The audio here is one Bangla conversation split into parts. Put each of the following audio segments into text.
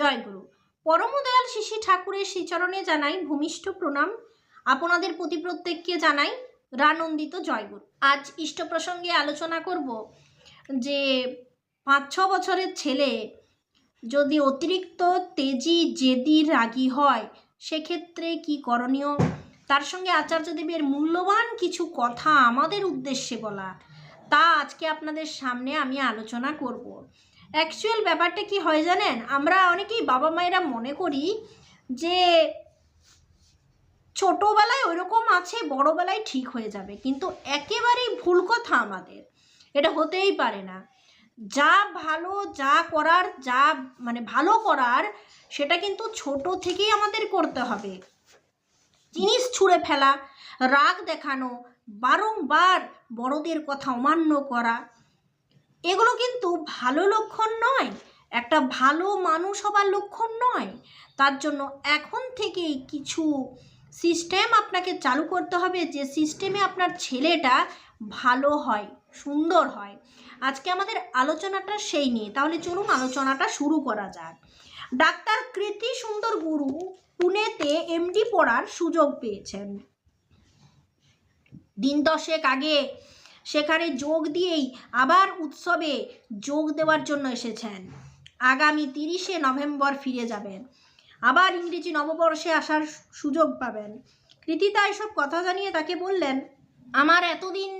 জয়গুরু। পরমদয়াল শিশি ঠাকুরের শ্রীচরণে জানাই ভূমিষ্ঠ প্রণাম। আপনাদের প্রতি প্রত্যেককে জানাই রানন্দিত জয়গুরু। আজ ইষ্ট প্রসঙ্গে আলোচনা করব যে পাঁচ ছ বছরের ছেলে যদি অতিরিক্ত তেজি জেদি রাগী হয়, সেক্ষেত্রে কি করণীয়? তার সঙ্গে আচার্যদেবের মূল্যবান কিছু কথা আমাদের উদ্দেশ্যে বলা। তা আজকে আপনাদের সামনে আমি আলোচনা করব। অ্যাকচুয়াল ব্যাপারটা কি হয় জানেন? আমরা অনেকেই বাবা মায়েরা মনে করি যে ছোটোবেলায় ওইরকম আছে, বড়োবেলায় ঠিক হয়ে যাবে। কিন্তু একেবারেই ভুল কথা আমাদের। এটা হতেই পারে না। যা ভালো, যা করার, যা মানে ভালো করার, সেটা কিন্তু ছোট থেকেই আমাদের করতে হবে। জিনিস ছুঁড়ে ফেলা, রাগ দেখানো, বারংবার বড়দের কথা অমান্য করা এগুলো কিন্তু ভালো লক্ষণ নয়, একটা ভালো মানুষ হবার লক্ষণ নয়। তার জন্য এখন থেকেই কিছু সিস্টেম আপনাকে চালু করতে হবে যে সিস্টেমে আপনার ছেলেটা ভালো হয়, সুন্দর হয়। আজকে আমাদের আলোচনাটা সেই নিয়ে, তাহলে চলুন আলোচনাটা শুরু করা যাক। ডাক্তার কৃতি সুন্দর গুরু পুনেতে এমডি পড়ার সুযোগ পেয়েছেন। দিন দশেক আগে সেখানে যোগ দিয়েই আবার উৎসবে যোগ দেওয়ার জন্য এসেছেন। আগামী তিরিশে নভেম্বর ফিরে যাবেন। আবার ইংরেজি নববর্ষে আসার সুযোগ পাবেন। কৃতিতা এসব কথা জানিয়ে তাকে বললেন, আমার এতদিন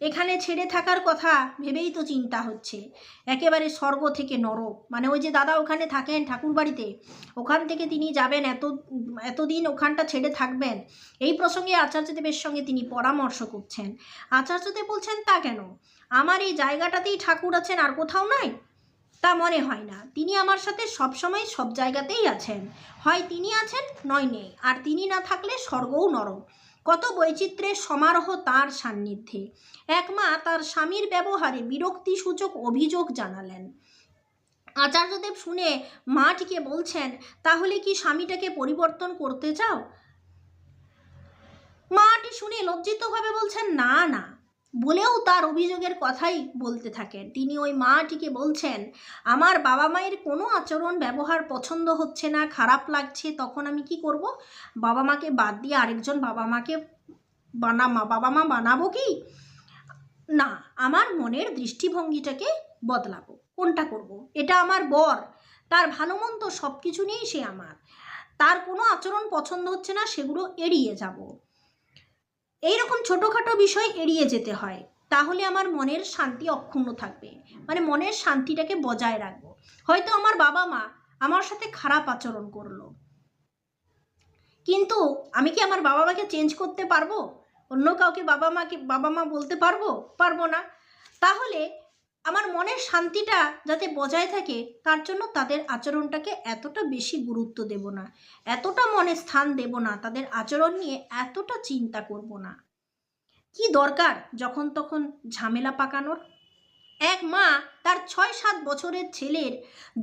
এখানে ছেড়ে থাকার কথা ভেবেই তো চিন্তা হচ্ছে। একেবারে স্বর্গ থেকে নরক। মানে ওই যে দাদা ওখানে থাকেন ঠাকুর বাড়িতে, ওখান থেকে তিনি যাবেন এত, এতদিন ওখানটা ছেড়ে থাকবেন। এই প্রসঙ্গে আচার্যদেবের সঙ্গে তিনি পরামর্শ করছেন। আচার্যদেব বলছেন, তা কেন? আমার এই জায়গাটাতেই ঠাকুর আছেন আর কোথাও নাই? তা মনে হয় না। তিনি আমার সাথে সবসময় সব জায়গাতেই আছেন। হয় তিনি আছেন, নয় নেই। আর তিনি না থাকলে স্বর্গও নরক। কত বৈচিত্র্যের সমারোহ তার সান্নিধ্যে। এক মা তার স্বামীর ব্যবহারে বিরক্তিসূচক অভিযোগ জানালেন। আচার্যদেব শুনে মাটিকে বলছেন, তাহলে কি স্বামীটাকে পরিবর্তন করতে চাও? মাটি শুনে লজ্জিতভাবে বলছেন, না না। বলেও তার অভিযোগের কথাই বলতে থাকেন। তিনি ওই মাটিকে বলছেন, আমার বাবা মায়ের কোনো আচরণ ব্যবহার পছন্দ হচ্ছে না, খারাপ লাগছে, তখন আমি কি করব? বাবা মাকে বাদ দিয়ে আরেকজন বাবা মাকে বানামা, বাবা মা বানাবো কি? না, আমার মনের দৃষ্টিভঙ্গিটাকে বদলাবো। কোনটা করব। এটা আমার বর, তার ভালো মন্দ সব কিছু নিয়েই সে আমার। তার কোনো আচরণ পছন্দ হচ্ছে না, সেগুলো এড়িয়ে যাব। এইরকম ছোটোখাটো বিষয় এড়িয়ে যেতে হয়, তাহলে আমার মনের শান্তি অক্ষুণ্ণ থাকবে। মানে মনের শান্তিটাকে বজায় রাখব। হয়তো আমার বাবা মা আমার সাথে খারাপ আচরণ করল। কিন্তু আমি কি আমার বাবা মাকে চেঞ্জ করতে পারব? অন্য কাউকে বাবা মাকে, বাবা মা বলতে পারব? পারব না। তাহলে আমার মনের শান্তিটা যাতে বজায় থাকে, তার জন্য তাদের আচরণটাকে এতটা বেশি গুরুত্ব দেব না। এতটা মনে স্থান দেব না, তাদের আচরণ নিয়ে এতটা চিন্তা করব না। কি দরকার যখন তখন ঝামেলা পাকানোর? এক মা তার ছয় সাত বছরের ছেলের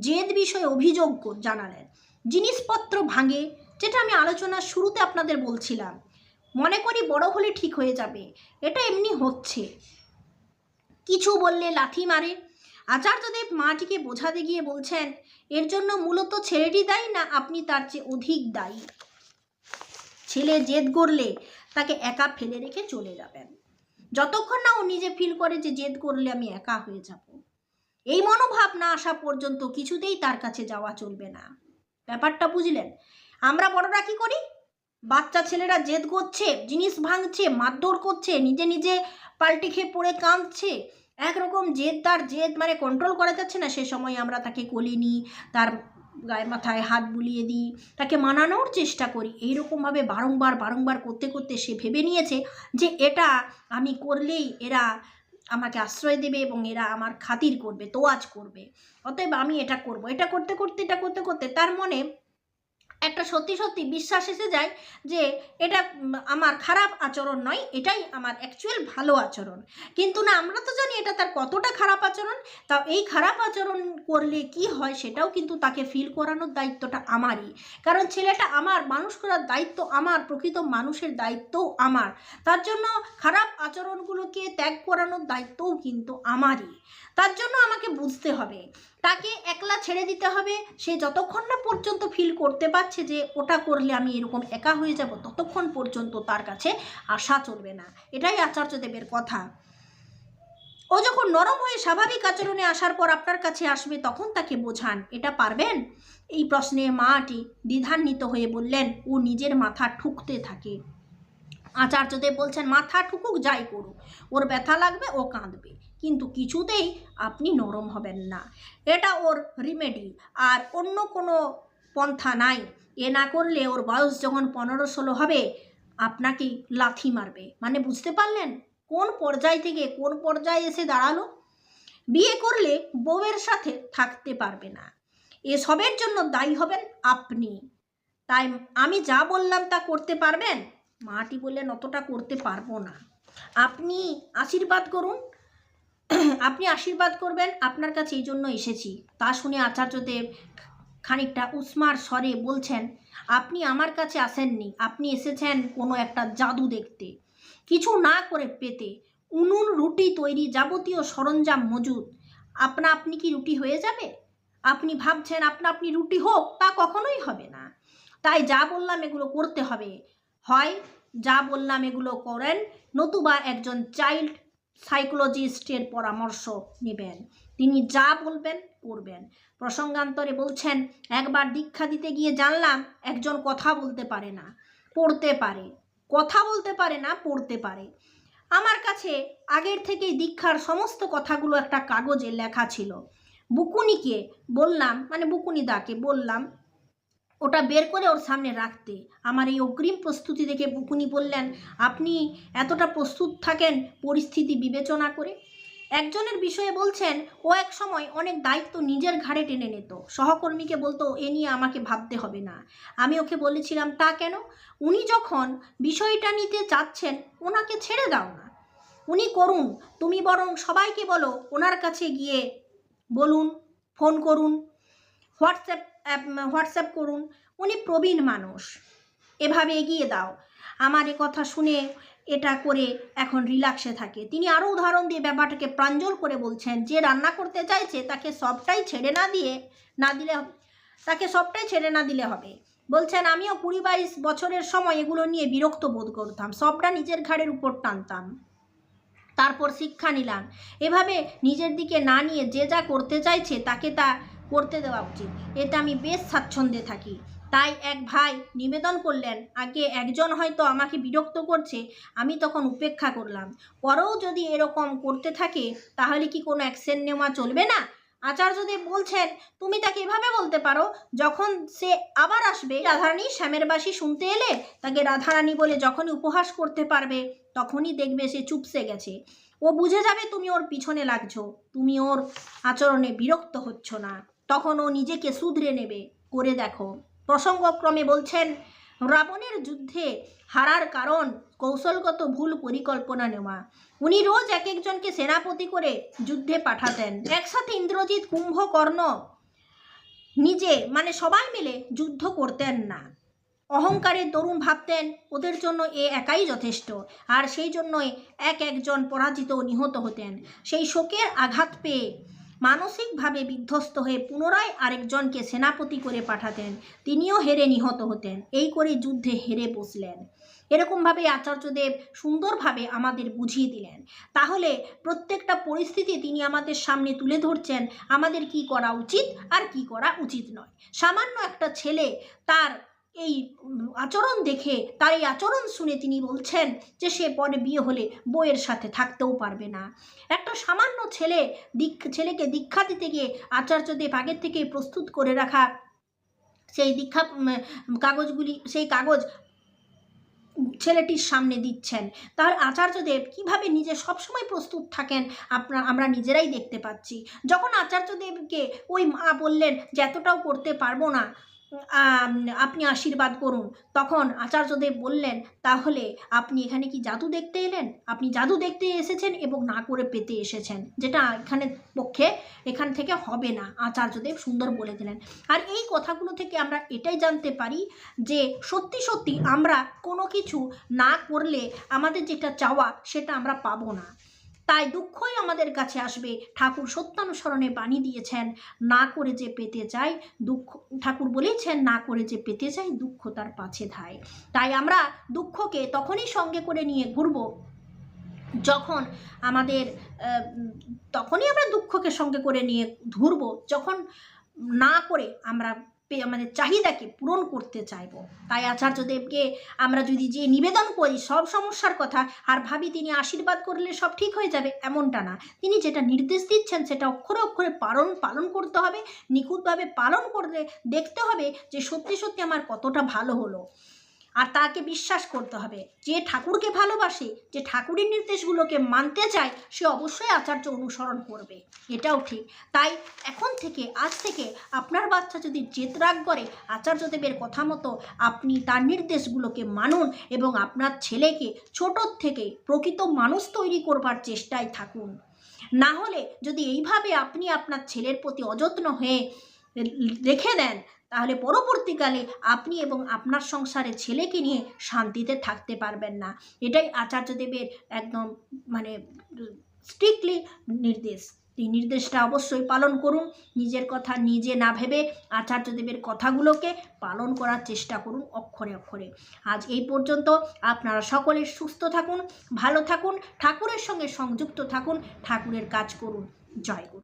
জেদ বিষয়ে অভিযোগ জানালেন। জিনিসপত্র ভাঙে, যেটা আমি আলোচনার শুরুতে আপনাদের বলছিলাম। মনে করি বড় হলে ঠিক হয়ে যাবে। এটা এমনি হচ্ছে। কিছু বললে লাথি মারে। আচার্যদেব মাটিকে বোঝাতে গিয়ে বলছেন, এর জন্য মূলত ছেলেটি দায়ী না আপনি তার চেয়ে অধিক দায়ী? ছেলে জেদ করলে তাকে একা ফেলে রেখে চলে যাবেন। যতক্ষণ না ও নিজে ফিল করে যে জেদ করলে আমি একা হয়ে যাব। এই মনোভাব না আসা পর্যন্ত কিছুতেই তার কাছে যাওয়া চলবে না। ব্যাপারটা বুঝলেন? আমরা বড়রা কি করি? বাচ্চা ছেলেরা জেদ করছে, জিনিস ভাঙছে, মারধর করছে, নিজে নিজে পাল্টি খেয়ে পড়ে কাঁদছে। একরকম জেদ, তার জেদ মানে কন্ট্রোল করা যাচ্ছে না। সে সময় আমরা তাকে কোলে নিই, তার গায়ে মাথায় হাত বুলিয়ে দিই, তাকে মানানোর চেষ্টা করি। এইরকমভাবে বারংবার বারংবার করতে করতে সে ভেবে নিয়েছে যে এটা আমি করলেই এরা আমাকে আশ্রয় দেবে এবং এরা আমার খাতির করবে, তোয়াজ করবে। অতএব আমি এটা করব। এটা করতে করতে, এটা করতে করতে তার মনে একটা সত্যি সত্যি বিশ্বাস এসে যায় যে এটা আমার খারাপ আচরণ নয়, এটাই আমার অ্যাকচুয়াল ভালো আচরণ। কিন্তু না, আমরা তো জানি এটা তার কতটা খারাপ আচরণ, তা এই খারাপ আচরণ করলে কি হয় সেটাও কিন্তু তাকে ফিল করানোর দায়িত্বটা আমারই। কারণ ছেলেটা আমার, মানুষ করার দায়িত্ব আমার, প্রকৃত মানুষের দায়িত্বও আমার। তার জন্য খারাপ আচরণগুলোকে ত্যাগ করানোর দায়িত্বও কিন্তু আমারই। তার জন্য আমাকে বুঝতে হবে। তাকে একলা ছেড়ে দিতে হবে। সে যতক্ষণ না পর্যন্ত ফিল করতে পারছে যে ওটা করলে আমি এরকম একা হয়ে যাব, ততক্ষণ পর্যন্ত তার কাছে আশা চলবে না। এটাই আচার্যদেবের কথা। ও যখন নরম হয়ে স্বাভাবিক আচরণে আসার পর আপনার কাছে আসবে, তখন তাকে বোঝান। এটা পারবেন? এই প্রশ্নে মাটি দ্বিধান্বিত হয়ে বললেন, ও নিজের মাথা ঠুকতে থাকে। আচার্যদেব বলছেন, মাথা ঠুকুক, যাই করুক। ওর ব্যথা লাগবে, ও কাঁদবে। কিন্তু কিছুতেই আপনি নরম হবেন না। এটা ওর রিমেডি আর অন্য কোনো পন্থা নাই। এ না করলে ওর বয়স যখন পনেরো ষোলো হবে, আপনাকে লাথি মারবে। মানে বুঝতে পারলেন? কোন পর্যায় থেকে কোন পর্যায়ে এসে দাঁড়াল? বিয়ে করলে বউয়ের সাথে থাকতে পারবে না। এসবের জন্য দায়ী হবেন আপনি। তাই আমি যা বললাম তা করতে পারবেন? মাটি বললেন অতটা করতে পারব না। আপনি আশীর্বাদ করুন। আপনি আশীর্বাদ করবেন, আপনার কাছে এই জন্য এসেছি। তা শুনে আচার্যদেব খানিকটা উস্মার স্বরে বলছেন, আপনি আমার কাছে আসেননি, আপনি এসেছেন কোনো একটা জাদু দেখতে। কিছু না করে পেতে উনুন, রুটি তৈরি যাবতীয় সরঞ্জাম মজুদ। আপনা আপনি কি রুটি হয়ে যাবে? আপনি ভাবছেন আপনা আপনি রুটি হোক, তা কখনোই হবে না। তাই যা বললাম এগুলো করতে হবে। হয়। যা বললাম এগুলো করেন। নতুবা একজন চাইল্ড সাইকোলজিস্টের পরামর্শ নেবেন। তিনি যা বলবেন করবেন প্রসঙ্গান্তরে বলছেন, একবার দীক্ষা দিতে গিয়ে জানলাম একজন কথা বলতে পারে না। পড়তে পারে। কথা বলতে পারে না, পড়তে পারে। আমার কাছে আগের থেকেই দীক্ষার সমস্ত কথাগুলো একটা কাগজে লেখা ছিল। বুকুনিকে বললাম মানে বুকুনি দাকে বললাম ওটা বের করে ওর সামনে রাখতে। আমার এই অগ্রিম প্রস্তুতি দেখে বুকুনি বললেন, আপনি এতটা প্রস্তুত থাকেন পরিস্থিতি বিবেচনা করে? একজনের বিষয়ে বলছেন, ও এক সময় অনেক দায়িত্ব নিজের ঘাড়ে টেনে নিত। সহকর্মীকে বলতো, এ নিয়ে আমাকে ভাবতে হবে না আমি ওকে বলেছিলাম, তা কেন? উনি যখন বিষয়টা নিতে চাচ্ছেন, ওনাকে ছেড়ে দাও না। উনি করুন। তুমি বরং সবাইকে বলো, ওনার কাছে গিয়ে বলুন, ফোন করুন। হোয়াটসঅ্যাপ, অ্যাপ, হোয়াটসঅ্যাপ করুন। উনি প্রবীণ মানুষ। এভাবে এগিয়ে দাও। আমার এ কথা শুনে এটা করে এখন রিল্যাক্সে থাকে। তিনি আরও উদাহরণ দিয়ে ব্যাপারটাকে প্রাঞ্জল করে বলছেন, যে রান্না করতে চাইছে, তাকে সবটাই ছেড়ে না দিয়ে, না দিলে তাকে সবটাই ছেড়ে না দিলে হবে। বলছেন, আমিও কুড়ি বাইশ বছরের সময় এগুলো নিয়ে বিরক্ত বোধ করতাম। সবটা নিজের ঘাড়ের উপর টানতাম। তারপর শিক্ষা নিলাম। এভাবে নিজের দিকে না নিয়ে যে যা করতে চাইছে, তাকে তা করতে দেওয়া উচিত। এতে আমি বেশ স্বাচ্ছন্দ্যে থাকি। তাই এক ভাই নিবেদন করলেন, আগে একজন হয়তো আমাকে বিরক্ত করছে, আমি তখন উপেক্ষা করলাম। পরেও যদি এরকম করতে থাকে, তাহলে কি কোনো অ্যাকশন নেওয়া চলবে না? আচার্যদেব বলছেন, তুমি তাকে এভাবে বলতে পারো, যখন সে আবার আসবে, রাধারানী শ্যামের বাসি শুনতে এলে তাকে রাধারানী বলে যখনই উপহাস করতে পারবে, তখনই দেখবে সে চুপসে গেছে। ও বুঝে যাবে তুমি ওর পিছনে লাগছো। তুমি ওর আচরণে বিরক্ত হচ্ছ না। তখন ও নিজেকে শুধরে নেবে, করে দেখো। প্রসঙ্গক্রমে বলছেন, রাবণের যুদ্ধে হারার কারণ কৌশলগত ভুল পরিকল্পনা নেওয়া। উনি রোজ এক একজনকে সেনাপতি করে যুদ্ধে পাঠাতেন। একসাথে ইন্দ্রজিৎ কুম্ভকর্ণ নিজে মানে সবাই মিলে যুদ্ধ করতেন না। অহংকারের তরুণ ভাবতেন, ওদের জন্য এ একাই যথেষ্ট। আর সেই জন্যই এক একজন পরাজিত নিহত হতেন। সেই শোকের আঘাত পেয়ে মানসিকভাবে বিধ্বস্ত হয়ে পুনরায় আরেকজনকে সেনাপতি করে পাঠাতেন। তিনিও হেরে নিহত হতেন। এই করে যুদ্ধে হেরে বসলেন। এরকমভাবে আচার্যদেব সুন্দরভাবে আমাদের বুঝিয়ে দিলেন। তাহলে প্রত্যেকটা পরিস্থিতি তিনি আমাদের সামনে তুলে ধরছেন, আমাদের কি করা উচিত আর কি করা উচিত নয়। সামান্য একটা ছেলে তার এই আচরণ দেখে তার এই আচরণ শুনে তিনি বলছেন যে সে পরে বিয়ে হলে বইয়ের সাথে থাকতেও পারবে না। একটা সামান্য ছেলে দীক্ষ ছেলেকে দীক্ষা দিতে গিয়ে আচার্যদেব আগের থেকে প্রস্তুত করে রাখা সেই দীক্ষা কাগজগুলি, সেই কাগজ ছেলেটির সামনে দিচ্ছেন। তার আচার্যদেব কীভাবে নিজে সবসময় প্রস্তুত থাকেন আপনার আমরা নিজেরাই দেখতে পাচ্ছি। যখন আচার্যদেবকে ওই মা বললেন যে, এতটাও করতে পারব না। আপনি আশীর্বাদ করুন। তখন আচার্যদেব বললেন, তাহলে আপনি এখানে কি জাদু দেখতে এলেন? আপনি জাদু দেখতে এসেছেন এবং না করে পেতে এসেছেন, যেটা এখানে পক্ষে এখান থেকে হবে না, আচার্যদেব সুন্দর বলে দিলেন। আর এই কথাগুলো থেকে আমরা এটাই জানতে পারি যে সত্যি সত্যি আমরা কোনো কিছু না করলে আমাদের যেটা চাওয়া সেটা আমরা পাবো না। তাই দুঃখই আমাদের কাছে আসবে। ঠাকুর সত্যানুসরণে বাণী দিয়েছেন, না করে যে পেতে চাই দুঃখ ঠাকুর বলেছেন, না করে যে পেতে চাই দুঃখ তার পাছে ধায়। তাই আমরা দুঃখকে তখনই সঙ্গে করে নিয়ে ঘুরবো, যখন আমাদের তখনই আমরা দুঃখকে সঙ্গে করে নিয়ে ঘুরবো, যখন না করে আমরা আমাদের চাহিদাকে পূরণ করতে চাইব। তাই আচার্যদেবকে আমরা যদি যে নিবেদন করি, সব সমস্যার কথা, আর ভাবি তিনি আশীর্বাদ করলে সব ঠিক হয়ে যাবে, এমনটা না। তিনি যেটা নির্দেশ দিচ্ছেন, সেটা অক্ষরে অক্ষরে পালন পালন করতে হবে, নিখুঁতভাবে পালন করলে দেখতে হবে যে সত্যি সত্যি আমার কতটা ভালো হলো। আর তাকে বিশ্বাস করতে হবে। যে ঠাকুরকে ভালোবাসে, যে ঠাকুরের নির্দেশগুলোকে মানতে চায়, সে অবশ্যই আচার্য অনুসরণ করবে। এটাও ঠিক। তাই এখন থেকে, আজ থেকে আপনার বাচ্চা যদি জেদ রাগ করে আচার্যদেবের কথা মতো, আপনি তার নির্দেশগুলোকে মানুন এবং আপনার ছেলেকে ছোটোর থেকে প্রকৃত মানুষ তৈরি করবার চেষ্টায় থাকুন। না হলে যদি এইভাবে আপনি আপনার ছেলের প্রতি অযত্ন হয়ে রেখে দেন তাহলে পরবর্তীকালে আপনি এবং আপনার সংসারে ছেলেকে নিয়ে শান্তিতে থাকতে পারবেন না। এটাই আচার্যদেবের একদম মানে স্ট্রিক্টলি নির্দেশ। এই নির্দেশটা অবশ্যই পালন করুন। নিজের কথা নিজে না ভেবে আচার্যদেবের কথাগুলোকে পালন করার চেষ্টা করুন অক্ষরে অক্ষরে। আজ এই পর্যন্ত। আপনারা সকলে সুস্থ থাকুন, ভালো থাকুন, ঠাকুরের সঙ্গে সংযুক্ত থাকুন, ঠাকুরের কাজ করুন। জয় গুরু।